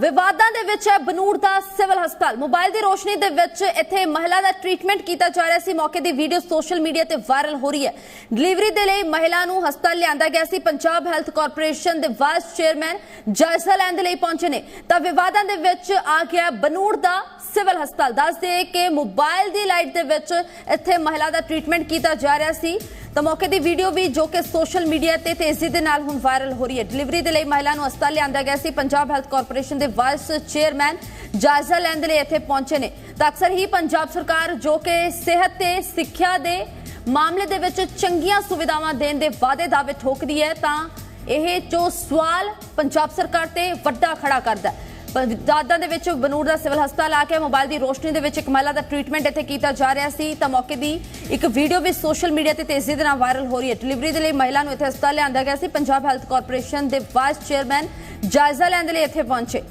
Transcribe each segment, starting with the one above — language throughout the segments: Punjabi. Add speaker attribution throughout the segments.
Speaker 1: ਵਿਵਾਦਾਂ ਦੇ ਵਿੱਚ ਹੈ, ਬਨੂੜ ਦਾ ਸਿਵਲ ਹਸਪਤਾਲ। ਮੋਬਾਈਲ ਦੀ ਰੋਸ਼ਨੀ ਦੇ ਵਿੱਚ ਇੱਥੇ ਮਹਿਲਾ ਦਾ ਟ੍ਰੀਟਮੈਂਟ ਕੀਤਾ ਜਾ ਰਿਹਾ ਸੀ। ਮੌਕੇ ਦੀ ਵੀਡੀਓ ਸੋਸ਼ਲ ਮੀਡੀਆ ਤੇ ਵਾਇਰਲ ਹੋ ਰਹੀ ਹੈ। ਡਿਲੀਵਰੀ ਦੇ ਲਈ ਮਹਿਲਾ ਨੂੰ ਹਸਪਤਾਲ ਲਿਆਂਦਾ ਗਿਆ ਸੀ। ਪੰਜਾਬ ਹੈਲਥ ਕਾਰਪੋਰੇਸ਼ਨ ਦੇ ਵਾਈਸ ਚੇਅਰਮੈਨ ਜਾਇਜ਼ਾ ਲੈਣ ਦੇ ਲਈ ਪਹੁੰਚੇ ਨੇ। ਤਾਂ ਵਿਵਾਦਾਂ ਦੇ ਵਿੱਚ ਆ ਗਿਆ ਬਨੂੜ ਦਾ ਸਿਵਲ ਹਸਪਤਾਲ। ਦੱਸਦੇ ਕਿ ਮੋਬਾਈਲ ਦੀ ਲਾਈਟ ਦੇ ਵਿੱਚ ਇੱਥੇ ਮਹਿਲਾ ਦਾ ਟ੍ਰੀਟਮੈਂਟ ਕੀਤਾ ਜਾ ਰਿਹਾ ਸੀ। ਤਾਂ ਮੌਕੇ ਦੀ ਵੀਡੀਓ ਵੀ ਜੋ ਕਿ ਸੋਸ਼ਲ ਮੀਡੀਆ ਤੇ ਤੇਜ਼ੀ ਦੇ ਨਾਲ ਹੁਣ ਵਾਇਰਲ ਹੋ ਰਹੀ ਹੈ। ਡਿਲੀਵਰੀ ਦੇ ਲਈ ਮਹਿਲਾ ਨੂੰ ਹਸਪਤਾਲ ਲਿਆਂਦਾ ਗਿਆ ਸੀ। ਪੰਜਾਬ ਹੈਲਥ ਕਾਰਪੋਰੇਸ਼ਨ ਦੇ ਵਾਈਸ ਚੇਅਰਮੈਨ ਜਾਇਜ਼ਾ ਲੈਣ ਦੇ ਲਈ ਇੱਥੇ ਪਹੁੰਚੇ ਨੇ। ਤਾਂ ਅਕਸਰ ਹੀ ਪੰਜਾਬ ਸਰਕਾਰ ਜੋ ਕਿ ਸਿਹਤ ਤੇ ਸਿੱਖਿਆ ਦੇ ਮਾਮਲੇ ਦੇ ਵਿੱਚ ਚੰਗੀਆਂ ਸੁਵਿਧਾਵਾਂ ਦੇਣ ਦੇ ਵਾਅਦੇ ਦਾਅਵੇ ਠੋਕਦੀ ਹੈ, ਤਾਂ ਇਹ ਜੋ ਸਵਾਲ ਪੰਜਾਬ ਸਰਕਾਰ ਤੇ ਵੱਡਾ ਖੜਾ ਕਰਦਾ ਹੈ। ਦਾਦਾਂ ਦੇ ਵਿੱਚ ਬਨੂੜ ਦਾ ਸਿਵਲ ਹਸਪਤਾਲ ਆ ਕੇ ਮੋਬਾਈਲ ਦੀ ਰੋਸ਼ਨੀ ਦੇ ਵਿੱਚ ਇੱਕ ਮਹਿਲਾ ਦਾ ਟ੍ਰੀਟਮੈਂਟ ਇੱਥੇ ਕੀਤਾ ਜਾ ਰਿਹਾ ਸੀ। ਤਾਂ ਮੌਕੇ ਦੀ ਇੱਕ ਵੀਡੀਓ ਵੀ ਸੋਸ਼ਲ ਮੀਡੀਆ ਤੇ ਤੇਜ਼ੀ ਦੇ ਨਾਲ ਵਾਇਰਲ ਹੋ ਰਹੀ ਹੈ। ਡਿਲੀਵਰੀ ਦੇ ਲਈ ਮਹਿਲਾ ਨੂੰ ਇੱਥੇ ਹਸਪਤਾਲ ਲਿਆਂਦਾ ਗਿਆ ਸੀ। ਪੰਜਾਬ ਹੈਲਥ ਕਾਰਪੋਰੇਸ਼ਨ ਦੇ ਵਾਈਸ ਚੇਅਰਮੈਨ ਜਾਇਜ਼ਾ ਲੈਣ ਦੇ ਲਈ ਇੱਥੇ ਪਹੁੰਚੇ।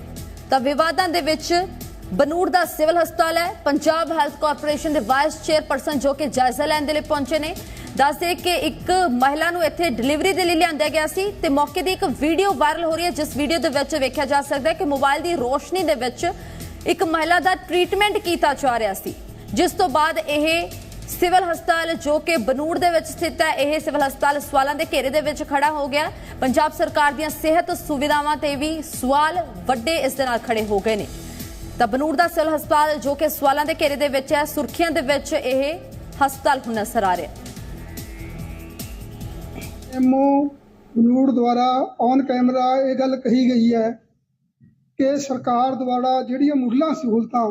Speaker 1: ਤਾਂ ਵਿਵਾਦਾਂ ਦੇ ਵਿੱਚ ਬਨੂੜ ਦਾ ਸਿਵਲ ਹਸਪਤਾਲ ਹੈ। ਪੰਜਾਬ ਹੈਲਥ ਕਾਰਪੋਰੇਸ਼ਨ ਦੇ ਵਾਈਸ ਚੇਅਰਪਰਸਨ ਜੋ ਕਿ ਜਾਇਜ਼ਾ ਲੈਣ ਦੇ ਲਈ ਪਹੁੰਚੇ ਨੇ। ਦੱਸਦੇ ਕਿ ਇੱਕ ਮਹਿਲਾ ਨੂੰ ਇੱਥੇ ਡਿਲੀਵਰੀ ਦੇ ਲਈ ਲਿਆਂਦਾ ਗਿਆ ਸੀ ਤੇ ਮੌਕੇ ਦੀ ਇੱਕ ਵੀਡੀਓ ਵਾਇਰਲ ਹੋ ਰਹੀ ਹੈ, ਜਿਸ ਵੀਡੀਓ ਦੇ ਵਿੱਚ ਵੇਖਿਆ ਜਾ ਸਕਦਾ ਹੈ ਕਿ ਮੋਬਾਈਲ ਦੀ ਰੋਸ਼ਨੀ ਦੇ ਵਿੱਚ ਇੱਕ ਮਹਿਲਾ ਦਾ ਟ੍ਰੀਟਮੈਂਟ ਕੀਤਾ ਜਾ ਰਿਹਾ ਸੀ, ਜਿਸ ਤੋਂ ਬਾਅਦ ਇਹ ਸਿਵਲ ਹਸਪਤਾਲ ਜੋ ਕਿ ਬਨੂੜ ਦੇ ਵਿੱਚ ਸਥਿਤ ਹੈ, ਇਹ ਸਿਵਲ ਹਸਪਤਾਲ ਸਵਾਲਾਂ ਦੇ ਘੇਰੇ ਦੇ ਵਿੱਚ ਖੜਾ ਹੋ ਗਿਆ। ਪੰਜਾਬ ਸਰਕਾਰ ਦੀਆਂ ਸਿਹਤ ਸੁਵਿਧਾਵਾਂ ਤੇ ਵੀ ਸਵਾਲ ਵੱਡੇ ਇਸ ਦੇ ਨਾਲ ਖੜੇ ਹੋ ਗਏ ਨੇ। ਤਾਂ ਬਨੂੜ ਦਾ ਸਿਵਲ ਹਸਪਤਾਲ ਜੋ ਕਿ ਸਵਾਲਾਂ ਦੇ ਘੇਰੇ ਦੇ ਵਿੱਚ ਹੈ, ਸੁਰਖੀਆਂ ਦੇ ਵਿੱਚ ਇਹ ਹਸਪਤਾਲ ਹੁਣ ਨਜ਼ਰ ਆ ਰਿਹਾ
Speaker 2: ਐਮਓ ਬਨੂੜ ਦੁਆਰਾ ਔਨ ਕੈਮਰਾ ਇਹ ਗੱਲ ਕਹੀ ਗਈ ਹੈ ਕਿ ਸਰਕਾਰ ਦੁਆਰਾ ਜਿਹੜੀਆਂ ਮੁੱਢਲਾ ਸਹੂਲਤਾਂ,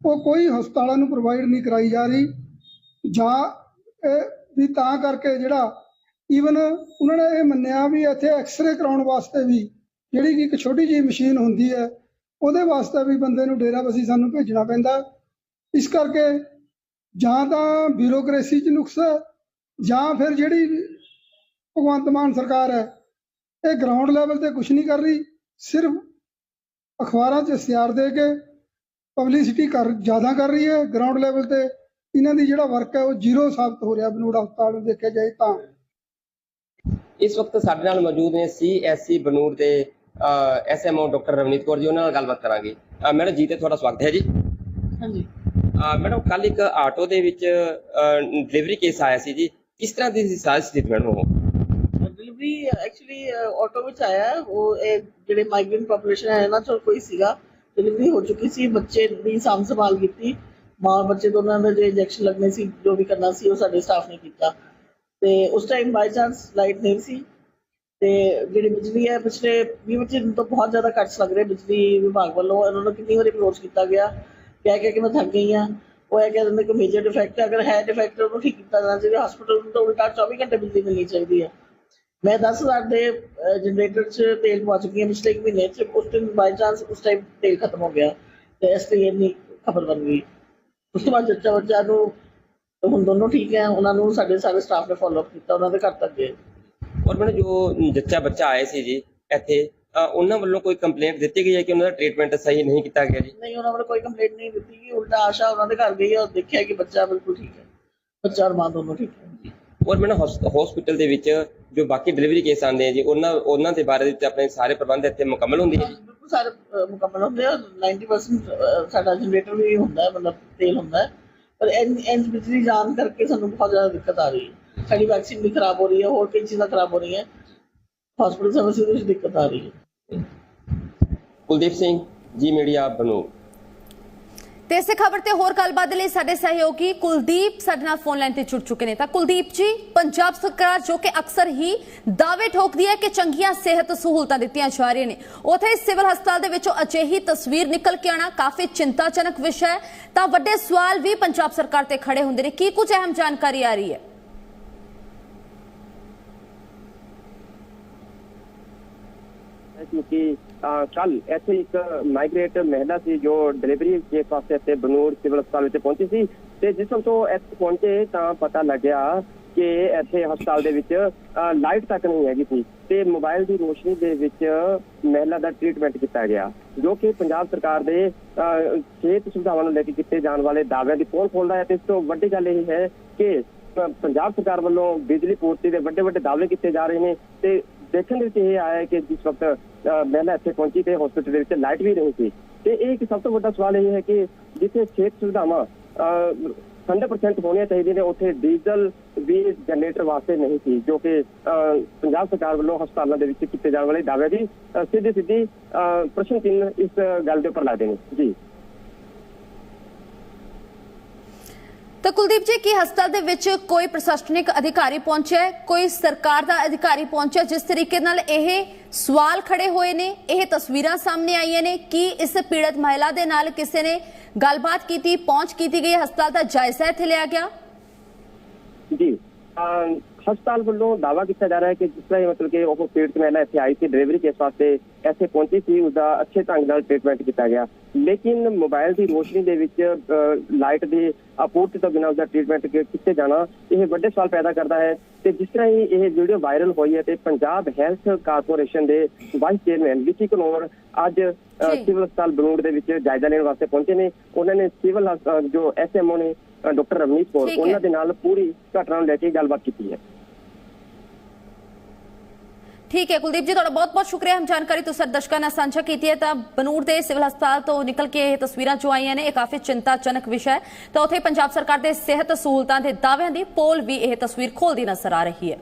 Speaker 2: ਉਹ ਕੋਈ ਹਸਪਤਾਲਾਂ ਨੂੰ ਪ੍ਰੋਵਾਈਡ ਨਹੀਂ ਕਰਾਈ ਜਾ ਰਹੀ ਜਾਂ ਇਹ ਵੀ ਤਾਂ ਕਰਕੇ ਜਿਹੜਾ ਈਵਨ ਉਹਨਾਂ ਨੇ ਇਹ ਮੰਨਿਆ ਵੀ ਇੱਥੇ ਐਕਸ-ਰੇ ਕਰਾਉਣ ਵਾਸਤੇ ਵੀ ਜਿਹੜੀ ਕਿ ਇੱਕ ਛੋਟੀ ਜਿਹੀ ਮਸ਼ੀਨ ਹੁੰਦੀ ਹੈ, ਉਹਦੇ ਵਾਸਤੇ ਵੀ ਬੰਦੇ ਨੂੰ ਡੇਰਾਬਸੀ ਸਾਨੂੰ ਭੇਜਣਾ ਪੈਂਦਾ ਇਸ ਕਰਕੇ ਜਾਂ ਤਾਂ ਬਿਊਰੋਕ੍ਰੇਸੀ 'ਚ ਨੁਕਸ ਜਾਂ ਫਿਰ ਜਿਹੜੀ ਭਗਵੰਤ ਮਾਨ ਸਰਕਾਰ ਹੈ। ਇਹ ਗਰਾਊਂਡ ਲੈਵਲ ਤੇ ਕੁਝ ਨਹੀਂ ਕਰ ਰਹੀ। ਸਿਰਫ ਅਖਬਾਰਾਂ 'ਚ ਇਸ਼ਤਿਹਾਰ ਦੇ ਕੇ ਪਬਲਿਸਿਟੀ ਕਰ ਜ਼ਿਆਦਾ ਕਰ ਰਹੀ ਹੈ। ਗਰਾਊਂਡ ਲੈਵਲ ਤੇ ਇਹਨਾਂ ਦੀ ਜਿਹੜਾ ਵਰਕ ਹੈ ਉਹ ਜ਼ੀਰੋ ਸਾਬਤ ਹੋ ਰਿਹਾ। ਬਨੂੜ ਹਸਪਤਾਲ ਨੂੰ ਦੇਖਿਆ ਜਾਏ ਤਾਂ।
Speaker 3: ਇਸ ਵਕਤ ਸਾਡੇ ਨਾਲ ਮੌਜੂਦ ਨੇ ਸੀਐਸਸੀ ਬਨੂੜ ਦੇ ਐਸਐਮਓ ਡਾਕਟਰ ਰਵਨੀਤ ਕੌਰ ਜੀ। ਉਹਨਾਂ ਨਾਲ ਗੱਲਬਾਤ ਕਰਾਂਗੇ। ਮੈਡਮ ਜੀ ਤੇ ਤੁਹਾਡਾ ਸਵਾਗਤ ਹੈ ਜੀ।
Speaker 4: ਹਾਂਜੀ।
Speaker 3: ਮੈਡਮ ਕੱਲ ਇੱਕ ਆਟੋ ਦੇ ਵਿੱਚ ਡਿਲੀਵਰੀ ਕੇਸ ਆਇਆ ਸੀ ਜੀ। ਕਿਸ ਤਰ੍ਹਾਂ ਦੀ ਸੀ ਸਾਰੀ ਸਥਿਤੀ ਮੈਡਮ ਉਹ?
Speaker 4: ਡਿਲੀਵਰੀ ਐਕਚੁਅਲੀ ਆਟੋ ਵਿੱਚ ਆਇਆ ਉਹ, ਇਹ ਜਿਹੜੇ ਮਾਈਗ੍ਰੇਂਟ ਪੋਪੂਲੇਸ਼ਨ ਹੈ, ਇਹਨਾਂ ਚੋਂ ਕੋਈ ਸੀਗਾ। ਡਿਲੀਵਰੀ ਹੋ ਚੁੱਕੀ ਸੀ। ਬੱਚੇ ਦੀ ਸਾਂਭ ਸੰਭਾਲ ਕੀਤੀ। ਮਾਂ ਬੱਚੇ ਦੋਨਾਂ ਦੇ ਜਿਹੜੇ ਇੰਜੈਕਸ਼ਨ ਲੱਗਣੇ ਸੀ, ਜੋ ਵੀ ਕਰਨਾ ਸੀ, ਉਹ ਸਾਡੇ ਸਟਾਫ ਨੇ ਕੀਤਾ। ਤੇ ਉਸ ਟਾਈਮ ਬਾਈ ਚਾਂਸ ਲਾਈਟ ਨਹੀਂ ਸੀ। ਤੇ ਜਿਹੜੀ ਬਿਜਲੀ ਹੈ, ਪਿਛਲੇ 20 25 ਦਿਨ ਤੋਂ ਬਹੁਤ ਜ਼ਿਆਦਾ ਕੱਟਸ ਲੱਗ ਰਹੇ ਬਿਜਲੀ ਵਿਭਾਗ ਵੱਲੋਂ। ਇਹਨਾਂ ਨੂੰ ਕਿੰਨੀ ਵਾਰੀ ਅਪਰੋਚ ਕੀਤਾ ਗਿਆ। ਕਹਿ ਕਹਿ ਕਿ ਮੈਂ ਥੱਕ ਗਈ ਹਾਂ। ਉਹ ਇਹ ਕਹਿ ਦਿੰਦੇ ਕਿ ਮੇਜਰ ਡਿਫੈਕਟ ਅਗਰ ਹੈ ਡਿਫੈਕਟ ਉਹਨੂੰ ਠੀਕ ਕੀਤਾ ਜਾਣਾ ਚਾਹੀਦਾ। ਹਸਪੀਟਲ ਨੂੰ ਤਾਂ ਉਲਟਾ 24 ਘੰਟੇ ਬਿਜਲੀ ਮਿਲਣੀ ਚਾਹੀਦੀ ਹੈ। ਮੈਂ 10000 ਦੇ ਜਨਰੇਟਰ 'ਚ ਤੇਲ ਪਵਾ ਚੁੱਕੀ ਹਾਂ ਪਿਛਲੇ ਮਹੀਨੇ 'ਚ। ਉਸ ਦਿਨ ਬਾਈ ਚਾਂਸ ਉਸ ਟਾਈਮ ਤੇਲ ਖਤਮ ਹੋ ਗਿਆ ਤੇ ਇਸ ਲਈ ਇੰਨੀ ਖਬਰ ਬਣ ਗਈ। ਉਸ ਤੋਂ ਬਾਅਦ ਜੱਚਾ ਬੱਚਾ ਨੂੰ ਹੁਣ ਦੋਨੋਂ ਠੀਕ ਹੈ ਉਹਨਾਂ ਨੂੰ ਸਾਡੇ ਸਾਰੇ ਸਟਾਫ ਨੇ ਫਾਲੋ ਅਪ ਕੀਤਾ ਉਹਨਾਂ ਦੇ ਘਰ ਤੱਕ ਗਏ।
Speaker 3: ਔਰ ਮੈਡਮ ਜੋ ਜੱਚਾ ਬੱਚਾ ਆਏ ਸੀ ਜੀ ਇੱਥੇ ਉਹਨਾਂ ਵੱਲੋਂ ਕੋਈ ਕੰਪਲੇਂਟ ਦਿੱਤੀ ਗਈ ਹੈ ਕਿ ਉਹਨਾਂ ਦਾ ਟ੍ਰੀਟਮੈਂਟ ਸਹੀ ਨਹੀਂ ਕੀਤਾ ਗਿਆ ਜੀ?
Speaker 4: ਨਹੀਂ ਉਹਨਾਂ ਵੱਲੋਂ ਕੋਈ ਕੰਪਲੇਂਟ ਨਹੀਂ ਦਿੱਤੀ ਕਿ ਉਲਟਾ ਆਸ਼ਾ ਉਹਨਾਂ ਦੇ ਘਰ ਗਈ ਹੈ ਔਰ ਦੇਖਿਆ ਕਿ ਬੱਚਾ ਬਿਲਕੁਲ ਠੀਕ ਹੈ। ਬੱਚਾ ਔਰ ਮਾਂ ਦੋਨੋਂ ਠੀਕ ਹੈ।
Speaker 3: ਔਰ ਮੈਡਮ ਹਸਪੀਟਲ ਦੇ ਵਿੱਚ ਜੋ ਬਾਕੀ ਡਿਲੀਵਰੀ ਕੇਸ ਆਉਂਦੇ ਆ ਜੀ ਉਹਨਾਂ ਉਹਨਾਂ ਦੇ ਬਾਰੇ ਵਿੱਚ ਆਪਣੇ ਸਾਰੇ ਪ੍ਰਬੰਧ ਇੱਥੇ ਮੁਕੰਮਲ ਹੁੰਦੇ ਆ ਜੀ?
Speaker 4: ਬਿਲਕੁਲ ਸਾਰੇ ਮੁਕੰਮਲ ਹੁੰਦੇ ਆ 90% ਅ, ਸਾਡਾ ਜਨਰੇਟਰ ਵੀ ਹੁੰਦਾ ਹੈ ਮਤਲਬ ਤੇਲ ਹੁੰਦਾ ਹੈ। ਪਰ ਐਨ ਬਿਜਲੀ ਜਾਣ ਕਰਕੇ ਸਾਨੂੰ ਬਹੁਤ ਜ਼ਿਆਦਾ ਦਿੱਕਤ ਆ ਰਹੀ ਹੈ। ਸਾਡੀ ਵੈਕਸੀਨ ਵੀ ਖਰਾਬ ਹੋ ਰਹੀ ਹੈ ਹੋਰ ਕਈ ਚੀਜ਼ਾਂ ਖਰਾਬ ਹੋ ਰਹੀਆਂ। ਹਸਪੀਟਲ ਸਰਵਿਸ ਵਿੱਚ ਦਿੱਕਤ ਆ ਰਹੀ ਹੈ।
Speaker 3: ਕੁਲਦੀਪ ਸਿੰਘ ਜੀ ਮੀਡੀਆ ਬਨੂ
Speaker 1: ਤੇ ਇਸੇ ਖਬਰ ਤੇ ਹੋਰ ਗੱਲਬਾਤ ਦੇ ਲਈ ਸਾਡੇ ਸਹਿਯੋਗੀ ਕੁਲਦੀਪ ਸਾਡੇ ਨਾਲ ਫੋਨ ਲਾਈਨ ਤੇ ਜੁੜ ਚੁੱਕੇ ਨੇ। ਤਾਂ ਕੁਲਦੀਪ ਜੀ, ਪੰਜਾਬ ਸਰਕਾਰ ਜੋ ਕਿ ਅਕਸਰ ਹੀ ਦਾਅਵੇ ਠੋਕਦੀ ਹੈ ਕਿ ਚੰਗੀਆਂ ਸਿਹਤ ਸਹੂਲਤਾਂ ਦਿੱਤੀਆਂ ਜਾ ਰਹੀਆਂ ਨੇ। ਉਥੇ ਸਿਵਲ ਹਸਪਤਾਲ ਦੇ ਵਿੱਚੋਂ ਅਜਿਹੀ ਤਸਵੀਰ ਨਿਕਲ ਕੇ ਆਣਾ ਕਾਫੀ ਚਿੰਤਾਜਨਕ ਵਿਸ਼ਾ ਹੈ। ਤਾਂ ਵੱਡੇ ਸਵਾਲ ਵੀ ਪੰਜਾਬ ਸਰਕਾਰ ਤੇ ਖੜੇ ਹੁੰਦੇ ਨੇ। ਕੀ ਕੁਝ ਅਹਿਮ ਜਾਣਕਾਰੀ ਆ ਰਹੀ ਹੈ?
Speaker 5: ਹੈ ਕਿਉਂਕਿ ਕੱਲ ਇੱਥੇ ਇੱਕ ਮਾਈਗ੍ਰੇਟ ਮਹਿਲਾ ਸੀ ਜੋ ਡਿਲੀਵਰੀ ਦੇ ਵਾਸਤੇ ਇੱਥੇ ਬਨੂਰ ਸਿਵਲ ਹਸਪਤਾਲ ਵਿੱਚ ਪਹੁੰਚੀ ਸੀ ਤੇ ਜਿਸ ਵਕਤ ਇੱਥੇ ਪਹੁੰਚੇ ਤਾਂ ਪਤਾ ਲੱਗਿਆ ਕਿ ਇੱਥੇ ਹਸਪਤਾਲ ਦੇ ਵਿੱਚ ਲਾਈਟ ਤੱਕ ਨਹੀਂ ਹੈਗੀ ਸੀ ਤੇ ਮੋਬਾਈਲ ਦੀ ਰੋਸ਼ਨੀ ਦੇ ਵਿੱਚ ਮਹਿਲਾ ਦਾ ਟ੍ਰੀਟਮੈਂਟ ਕੀਤਾ ਗਿਆ ਜੋ ਕਿ ਪੰਜਾਬ ਸਰਕਾਰ ਦੇ ਅਹ, ਸਿਹਤ ਸੁਵਿਧਾਵਾਂ ਨੂੰ ਲੈ ਕੇ ਕੀਤੇ ਜਾਣ ਵਾਲੇ ਦਾਅਵਿਆਂ ਦੀ ਪੋਲ ਖੋਲਦਾ ਹੈ ਤੇ ਇਸ ਤੋਂ ਵੱਡੀ ਗੱਲ ਇਹ ਹੈ ਕਿ ਪੰਜਾਬ ਸਰਕਾਰ ਵੱਲੋਂ ਬਿਜਲੀ ਪੂਰਤੀ ਦੇ ਵੱਡੇ ਵੱਡੇ ਦਾਅਵੇ ਕੀਤੇ ਜਾ ਰਹੇ ਨੇ ਤੇ ਦੇਖਣ ਦੇ ਵਿੱਚ ਇਹ ਆਇਆ ਕਿ ਜਿਸ ਵਕਤ ਮਹਿਲਾ ਇੱਥੇ ਪਹੁੰਚੀ ਤੇ ਹਸਪੀਟਲ ਦੇ ਵਿੱਚ ਲਾਈਟ ਵੀ ਨਹੀਂ ਸੀ। ਤੇ ਇਹ ਇੱਕ ਸਭ ਤੋਂ ਵੱਡਾ ਸਵਾਲ ਇਹ ਹੈ ਕਿ ਜਿੱਥੇ ਸਿਹਤ ਸੁਵਿਧਾਵਾਂ ਅਹ, 100% ਹੋਣੀਆਂ ਚਾਹੀਦੀਆਂ ਨੇ ਉੱਥੇ ਡੀਜ਼ਲ ਵੀ ਜਨਰੇਟਰ ਵਾਸਤੇ ਨਹੀਂ ਸੀ ਜੋ ਕਿ ਅਹ, ਪੰਜਾਬ ਸਰਕਾਰ ਵੱਲੋਂ ਹਸਪਤਾਲਾਂ ਦੇ ਵਿੱਚ ਕੀਤੇ ਜਾਣ ਵਾਲੇ ਦਾਅਵੇ ਦੀ ਸਿੱਧੀ ਸਿੱਧੀ ਅਹ, ਪ੍ਰਸ਼ਨ ਚਿੰਨ੍ਹ ਇਸ ਗੱਲ ਦੇ ਉੱਪਰ ਲੱਗਦੇ ਨੇ। ਜੀ।
Speaker 1: ਤਾਂ ਕੁਲਦੀਪ ਜੀ, ਕੀ ਹਸਪਤਾਲ ਦੇ ਵਿੱਚ ਕੋਈ ਪ੍ਰਸ਼ਾਸਨਿਕ ਅਧਿਕਾਰੀ ਪਹੁੰਚਿਆ ਹੈ? ਕੋਈ ਸਰਕਾਰ ਦਾ ਅਧਿਕਾਰੀ ਪਹੁੰਚਿਆ? ਜਿਸ ਤਰੀਕੇ ਨਾਲ ਇਹ ਸਵਾਲ ਖੜੇ ਹੋਏ ਨੇ, ਇਹ ਤਸਵੀਰਾਂ ਸਾਹਮਣੇ ਆਈਆਂ ਨੇ, ਕੀ ਇਸ ਪੀੜਤ ਮਹਿਲਾ ਦੇ ਨਾਲ ਕਿਸੇ ਨੇ ਗੱਲਬਾਤ ਕੀਤੀ, ਪਹੁੰਚ ਕੀਤੀ ਗਈ? ਹਸਪਤਾਲ ਦਾ ਜਾਇਜ਼ਾ ਇੱਥੇ ਲਿਆ ਗਿਆ।
Speaker 5: ਜੀ ਹਸਪਤਾਲ ਵੱਲੋਂ ਦਾਵਾ ਕੀਤਾ ਜਾ ਰਿਹਾ ਹੈ ਕਿ ਜਿਸ ਤਰ੍ਹਾਂ ਮਤਲਬ ਕਿ ਉਹ ਪੀੜਤ ਮਹਿਲਾ ਇੱਥੇ ਆਈ ਸੀ, ਡਿਲੀਵਰੀ ਕੇਸ ਵਾਸਤੇ ਇੱਥੇ ਪਹੁੰਚੀ ਸੀ, ਉਸਦਾ ਅੱਛੇ ਢੰਗ ਨਾਲ ਟ੍ਰੀਟਮੈਂਟ ਕੀਤਾ ਗਿਆ। ਲੇਕਿਨ ਮੋਬਾਈਲ ਦੀ ਰੋਸ਼ਨੀ ਦੇ ਵਿੱਚ ਲਾਈਟ ਦੀ ਆਪੂਰਤੀ ਤੋਂ ਬਿਨਾਂ ਉਸਦਾ ਟ੍ਰੀਟਮੈਂਟ ਕੀਤੇ ਜਾਣਾ ਇਹ ਵੱਡੇ ਸਵਾਲ ਪੈਦਾ ਕਰਦਾ ਹੈ ਤੇ ਜਿਸ ਤਰ੍ਹਾਂ ਹੀ ਇਹ ਵੀਡੀਓ ਵਾਇਰਲ ਹੋਈ ਹੈ ਤੇ ਪੰਜਾਬ ਹੈਲਥ ਕਾਰਪੋਰੇਸ਼ਨ ਦੇ ਵਾਈਸ ਚੇਅਰਮੈਨ ਵਿਕੀ ਕਨੌਰ ਅੱਜ। ਸਿਵਲ ਹਸਪਤਾਲ ਬਨੂੜ ਦੇ ਵਿੱਚ ਜਾਇਜ਼ਾ ਲੈਣ ਵਾਸਤੇ ਪਹੁੰਚੇ ਨੇ ਉਹਨਾਂ ਨੇ ਸਿਵਲ ਜੋ ਐਸਐਮਓ ਨੇ ਡਾਕਟਰ ਰਵਨੀਤ ਕੌਰ। ਉਹਨਾਂ ਦੇ ਨਾਲ ਪੂਰੀ ਘਟਨਾ ਨੂੰ ਲੈ ਕੇ ਗੱਲਬਾਤ ਕੀਤੀ ਹੈ
Speaker 1: ਠੀਕ ਹੈ, ਕੁਲਦੀਪ ਜੀ, ਤੁਹਾਡਾ ਬਹੁਤ ਬਹੁਤ ਸ਼ੁਕਰੀਆ। ਹਮ ਜਾਣਕਾਰੀ ਤੁਸੀਂ ਦਰਸ਼ਕਾਂ ਨਾਲ ਸਾਂਝਾ ਕੀਤੀ ਹੈ। ਤਾਂ ਬਨੂੜ ਦੇ ਸਿਵਲ ਹਸਪਤਾਲ ਤੋਂ ਨਿਕਲ ਕੇ ਇਹ ਤਸਵੀਰਾਂ ਜੋ ਆਈਆਂ ਨੇ, ਇਹ ਕਾਫੀ ਚਿੰਤਾਜਨਕ ਵਿਸ਼ਾ ਹੈ। ਤਾਂ ਉੱਥੇ ਪੰਜਾਬ ਸਰਕਾਰ ਦੇ ਸਿਹਤ ਸਹੂਲਤਾਂ ਦੇ ਦਾਅਵਿਆਂ ਦੀ ਪੋਲ ਵੀ ਇਹ ਤਸਵੀਰ ਖੋਲਦੀ ਨਜ਼ਰ ਆ ਰਹੀ ਹੈ।